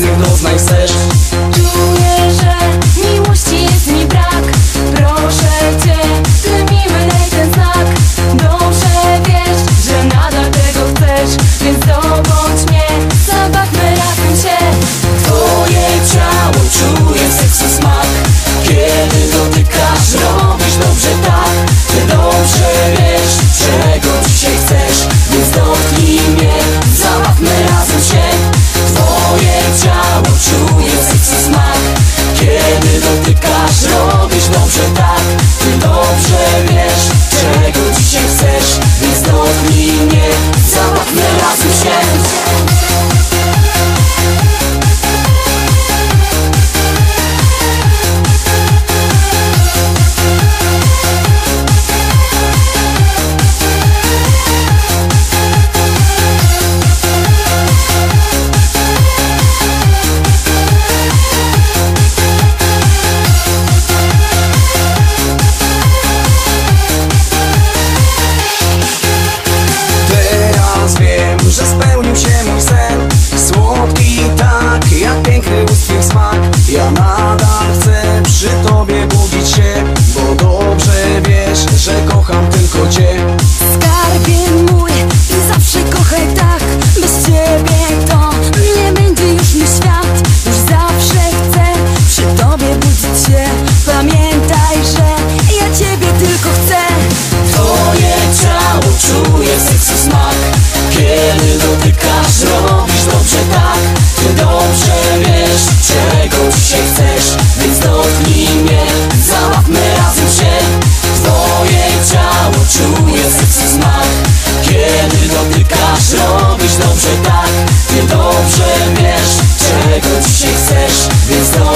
mocnych doznań chcesz Czuję, że voce. chcesz, więc